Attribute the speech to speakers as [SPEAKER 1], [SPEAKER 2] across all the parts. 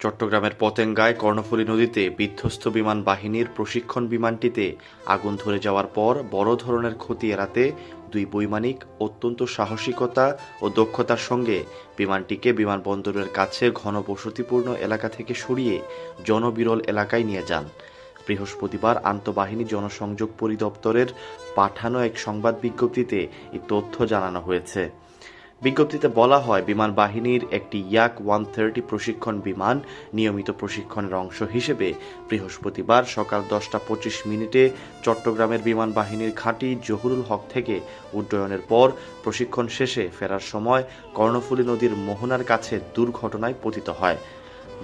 [SPEAKER 1] চট্টগ্রামের পতেঙ্গায় কর্ণফুলী নদীতে বিধ্বস্ত বিমান বাহিনীর প্রশিক্ষণ বিমানটিতে আগুন ধরে যাওয়ার পর বড় ধরনের ক্ষতি এড়াতে দুই বৈমানিক অত্যন্ত সাহসিকতা ও দক্ষতার সঙ্গে বিমানটিকে বিমানবন্দরের কাছে ঘনবসতিপূর্ণ এলাকা থেকে সরিয়ে জনবিরল এলাকায় নিয়ে যান। বৃহস্পতিবার আন্তঃবাহিনী জনসংযোগ পরিদপ্তরের পাঠানো এক সংবাদ বিজ্ঞপ্তিতে এই তথ্য জানানো হয়েছে। বিজ্ঞপ্তিতে বলা হয়, বিমান বাহিনীর একটি ইয়াক ওয়ান থার্টি প্রশিক্ষণ বিমান নিয়মিত প্রশিক্ষণের অংশ হিসেবে বৃহস্পতিবার সকাল দশটা পঁচিশ মিনিটে চট্টগ্রামের বিমান বাহিনীর ঘাঁটি জহুরুল হক থেকে উড্ডয়নের পর প্রশিক্ষণ শেষে ফেরার সময় কর্ণফুলী নদীর মোহনার কাছে দুর্ঘটনায় পতিত হয়।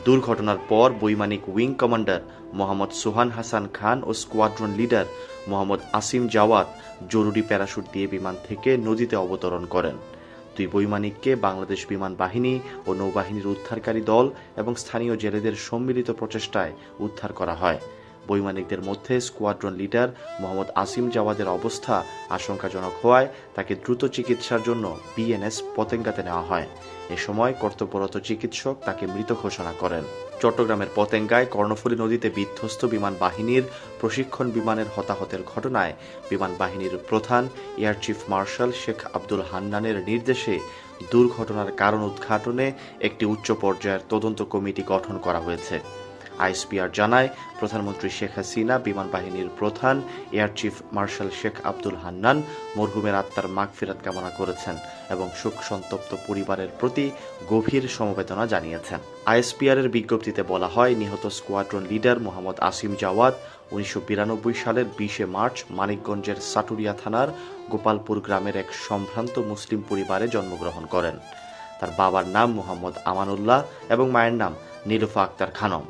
[SPEAKER 1] দুর্ঘটনার পর বৈমানিক উইং কমান্ডার মোহাম্মদ সোহান হাসান খান ও স্কোয়াড্রন লিডার মোহাম্মদ আসিম জাওয়াত জরুরি প্যারাশুট দিয়ে বিমান থেকে নদীতে অবতরণ করেন। দুই বৈমানিককে বাংলাদেশ বিমান বাহিনী ও নৌবাহিনীর উদ্ধারকারী দল এবং স্থানীয় জেলেদের সম্মিলিত প্রচেষ্টায় উদ্ধার করা হয়। বৈমানিকদের মধ্যে স্কোয়াড্রন লিডার মোহাম্মদ আসিম জাওয়াদের অবস্থা আশঙ্কাজনক হওয়ায় তাকে দ্রুত চিকিৎসার জন্য বিএনএস পতেঙ্গাতে নেওয়া হয়। এ সময় কর্তব্যরত চিকিৎসক তাকে মৃত ঘোষণা করেন। চট্টগ্রামের পতেঙ্গায় কর্ণফুলী নদীতে বিধ্বস্ত বিমান বাহিনীর প্রশিক্ষণ বিমানের হতাহতের ঘটনায় বিমান বাহিনীর প্রধান air chief marshal Sheikh Abdul হান্নানের নির্দেশে দুর্ঘটনার কারণ উদ্ঘাটনে একটি উচ্চ পর্যায়ের তদন্ত কমিটি গঠন করা হয়েছে। আইএসপিআর জানায়, প্রধানমন্ত্রী শেখ হাসিনা, বিমান বাহিনীর প্রধান, air chief marshal Sheikh Abdul Hannan, মরহুমের আত্মার মাগফিরাত কামনা করেছেন এবং শোক সন্তপ্ত পরিবারের প্রতি গভীর সমবেদনা জানিয়েছেন। আইএসপিআর এর বিজ্ঞপ্তিতে বলা হয়, নিহত স্কোয়াড্রন লিডার মোহাম্মদ আসিম জাওয়াদ উনিশশো বিরানব্বই সালের বিশে মার্চ মানিকগঞ্জের সাটুরিয়া থানার গোপালপুর গ্রামের এক সম্ভ্রান্ত মুসলিম পরিবারে জন্মগ্রহণ করেন। তার বাবার নাম মোহাম্মদ আমানুল্লাহ এবং মায়ের নাম নীলুফা আক্তার খানম।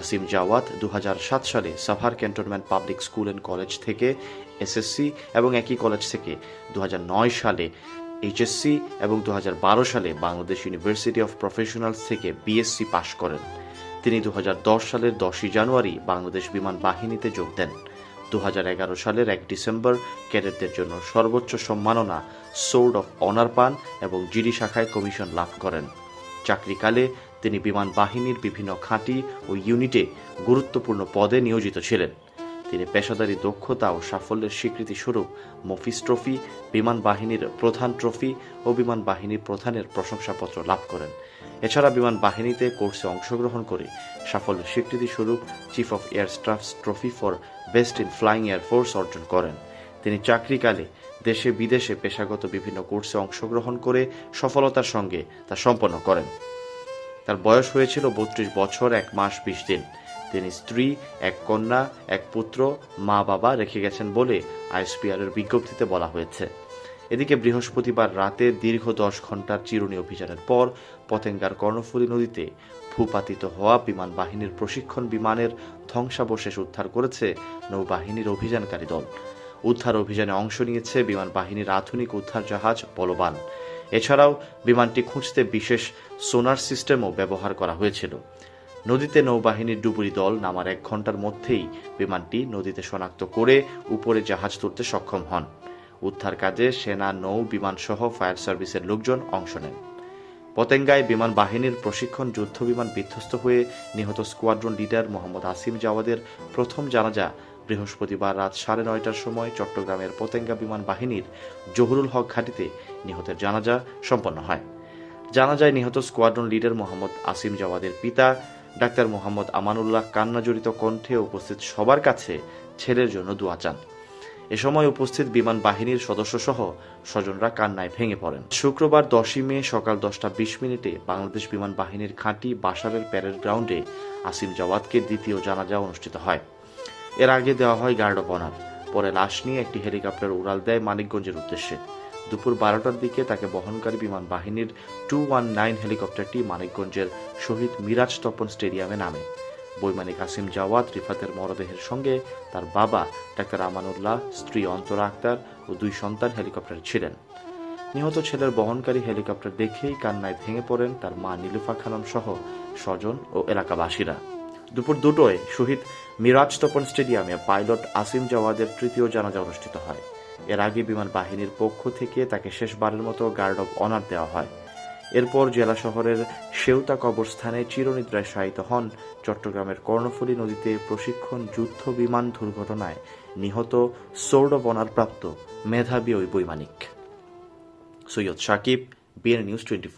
[SPEAKER 1] আসিম জাওয়াত দু হাজার সাত সালে Savar cantonment public school and college থেকে এসএসসি এবং একই কলেজ থেকে দু হাজার নয় সালে এইচএসসি এবং দু হাজার বারো সালে বাংলাদেশ ইউনিভার্সিটি অফ প্রফেশনালস থেকে বিএসসি পাশ করেন। তিনি দু হাজার দশ সালের দশই জানুয়ারি বাংলাদেশ বিমান বাহিনীতে যোগ দেন। দু হাজার এগারো সালের এক ডিসেম্বর ক্যাডেটদের জন্য সর্বোচ্চ সম্মাননা সোর্ড অফ অনার পান এবং জিডি শাখায় কমিশন লাভ করেন। চাকরিকালে তিনি বিমান বাহিনীর বিভিন্ন খাঁটি ও ইউনিটে গুরুত্বপূর্ণ পদে নিয়োজিত ছিলেন। তিনি পেশাদারী দক্ষতা ও সাফল্যের স্বীকৃতি স্বরূপ মফিস ট্রফি বিমান বাহিনীর প্রধান ট্রফি ও বিমান বাহিনীর প্রধানের প্রশংসাপত্র লাভ করেন। এছাড়া বিমান বাহিনীতে কোর্সে অংশগ্রহণ করে সাফল্যের স্বীকৃতি স্বরূপ chief of air staffs trophy for best in flying air force অর্জন করেন। তিনি চাকরিকালে দেশে বিদেশে পেশাগত বিভিন্ন কোর্সে অংশগ্রহণ করে সফলতার সঙ্গে তা সম্পন্ন করেন। তার বয়স হয়েছিল বত্রিশ বছর, এক মাস বিশ দিন। তিনি স্ত্রী, এক কন্যা, এক পুত্র মা বাবা রেখে গেছেন বলে আইএসপিআর এর বিজ্ঞপ্তিতে বলা হয়েছে। এদিকে বৃহস্পতিবার রাতে দীর্ঘ দশ ঘণ্টার চিরুনি অভিযানের পর পতেঙ্গার কর্ণফুলী নদীতে ভূপাতিত হওয়া বিমান বাহিনীর প্রশিক্ষণ বিমানের ধ্বংসাবশেষ উদ্ধার করেছে নৌবাহিনীর অভিযানকারী দল। উদ্ধার অভিযানে অংশ নিয়েছে বিমান বাহিনীর আধুনিক উদ্ধার জাহাজ বলবান। এছাড়াও বিমানটি খুঁজতে বিশেষ সোনার সিস্টেমও ব্যবহার করা হয়েছিল। নদীতে নৌবাহিনীর ডুবুরি দল নামার এক ঘণ্টার মধ্যেই বিমানটি নদীতে শনাক্ত করে উপরে জাহাজ তুলতে সক্ষম হন। উদ্ধার কাজে সেনা, নৌ, বিমান সহ ফায়ার সার্ভিসের লোকজন অংশ নেন। পতেঙ্গায় বিমান বাহিনীর প্রশিক্ষণ যুদ্ধ বিমান বিধ্বস্ত হয়ে নিহত স্কোয়াড্রন লিডার মোহাম্মদ আসিম জাওয়াদের প্রথম জানাজা বৃহস্পতিবার রাত সাড়ে নয়টার সময় চট্টগ্রামের পতেঙ্গা বিমান বাহিনীর জহুরুল হক ঘাটিতে নিহতের জানাজা সম্পন্ন হয়। জানাজায় নিহত স্কোয়াড্রন লিডার মোহাম্মদ আসিম জওয়াদের পিতা, ডাক্তার মোহাম্মদ আমানুল্লাহ কান্নাজড়িত কণ্ঠে উপস্থিত সবার কাছে ছেলের জন্য দোয়া চান। এ সময় উপস্থিত বিমান বাহিনীর সদস্যসহ স্বজনরা কান্নায় ভেঙে পড়েন। শুক্রবার দশই মে সকাল দশটা বিশ মিনিটে বাংলাদেশ বিমান বাহিনীর খাঁটি বাসারের প্যারেড গ্রাউন্ডে আসিম জওয়াদকে দ্বিতীয় জানাজা অনুষ্ঠিত হয়। এর আগে দেওয়া হয় গার্ড অফ অনার। পরে লাশ নিয়ে একটি হেলিকপ্টার উড়াল দেয় মানিকগঞ্জের উদ্দেশ্যে। দুপুর বারোটার দিকে তাকে বহনকারী বিমান বাহিনীর টু ওয়ান নাইন হেলিকপ্টারটি মানিকগঞ্জের শহীদ মিরাজ তপন স্টেডিয়ামে নামে। বৈমানিক আসিম জাওয়াত রিফাতের মরদেহের সঙ্গে তার বাবা ডাক্তার আমানুল্লাহ, স্ত্রী অন্তরা আক্তার ও দুই সন্তান হেলিকপ্টারে ছিলেন। নিহত ছেলের বহনকারী হেলিকপ্টার দেখেই কান্নায় ভেঙে পড়েন তার মা নীলুফা খানম সহ স্বজন ও এলাকাবাসীরা। দুপুর দুটোয় শহীদ মিরাজ তপন স্টেডিয়ামে পাইলট আসিম জওয়াদের তৃতীয় জানাজা অনুষ্ঠিত হয়। এর আগে বিমান বাহিনীর পক্ষ থেকে তাকে শেষবারের মতো গার্ড অব অনার দেওয়া হয়। এরপর জেলা শহরের সেউতা কবরস্থানে চিরনিদ্রায় শায়িত হন চট্টগ্রামের কর্ণফুলী নদীতে প্রশিক্ষণ যুদ্ধ বিমান দুর্ঘটনায় নিহত সোর্ড অব অনার প্রাপ্ত মেধাবী ওই বৈমানিক। Syed Sakib, BN news twenty